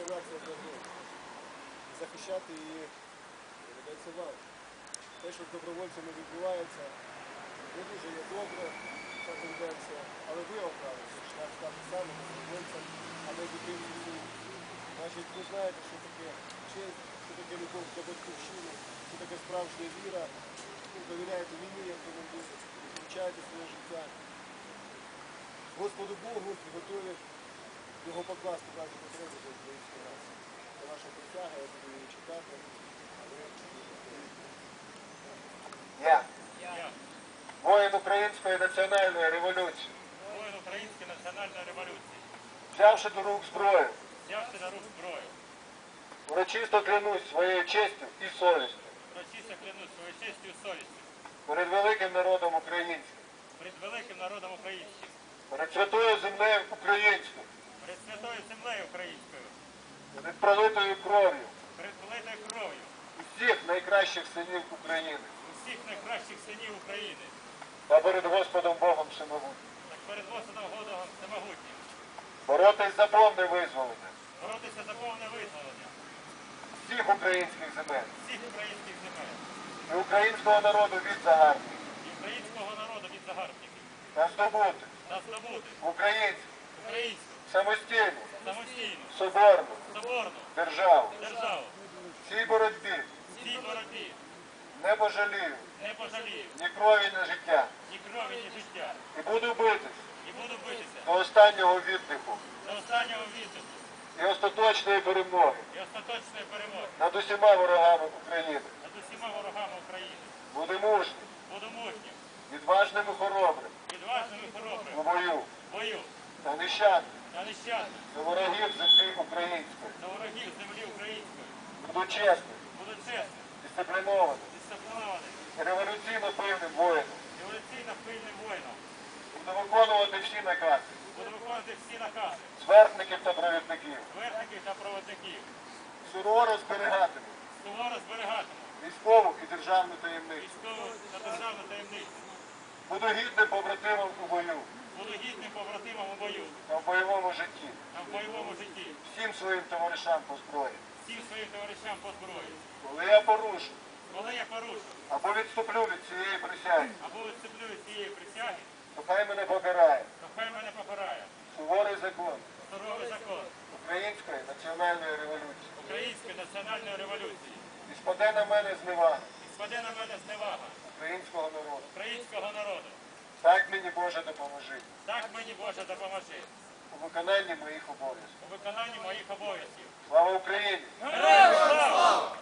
українська нація захищати її доведеться вам. Те, що з добровольцями відбувається, не дуже є добре, ця тенденція, але ви обрали шлях стати саме добровольцем, а не дитинцю. Значить, ви знаєте, що таке честь, що таке любов до батьківщини, що таке справжня віра. Довіряєте мені, як командиру, включаєте своє життя. Господу Богу готові його покласти в разі потреби до української нації. Це ваша присяга, я буду її читати. Я, воїн Української національної революції, воїн Української національної революції, взявши до рук зброю, взявши на рук зброю, урочисто клянусь своєю честю і совістю. Прочисто клянусь своєю честю і совістю. Перед великим народом українським, перед великим народом українським, перед святою землею українською, перед святою землею українською, перед пролитою кров'ю. Перед великою кров'ю. Усіх найкращих синів України. Усіх найкращих синів України. Та перед Господом Богом Всемогутнім. та перед Господом Годом Всемогутнім, Боротись за повне визволення. Боротися за повне визволення. Всіх українських земель. Всіх українських земель. І українського народу від загарбників. І українського народу від загарбників. Та здобути та здобути українську українську. Самостійну, самостійну, соборну. Соборну. Державу. Державу. В цій боротьбі. Цій боротьбі. Не пожалію. Не пожалію. Ні крові, ні життя. Ні крові, ні життя. І буду битись. І буду битися. До останнього віддиху до останнього віддиху і остаточної перемоги. І остаточної перемоги. Над усіма ворогами України. над усіма ворогами України. Буду мужнім, Буду мужнім, відважним і хоробрим відважним і у хоробрим бою в бою та нещадним та нещадним до ворогів землі української. до ворогів землі української. Буду чесним, Буду чесним, дисциплінованим дисциплінованим, революційно пильним воїном. революційно пильним воїном. Буду виконувати всі накази Буду виконувати всі накази зверхників та провідників. верхників та проводників. Сурово зберігатиму Суворо зберігатиму військову і державну таємницю. військову та державну таємницю. Буду гідним побратимом у бою Буду гідним побратимом у бою та в бойовому житті. та в бойовому житті. Всім своїм товаришам по зброї. Всім своїм товаришам по зброї. Коли я порушу Коли я порушу або відступлю від цієї присяги, або відступлю від цієї присяги, то хай мене покарає то хай мене покарає суворий закон суровий закон Української національної революції. Української національної революції. І спаде на мене зневага І спаде на мене зневага українського народу. українського народу. Так мені Боже допоможи Так мені Боже допоможи у виконанні моїх обов'язків. У виконанні моїх обов'язків. Слава Україні! Героям слава!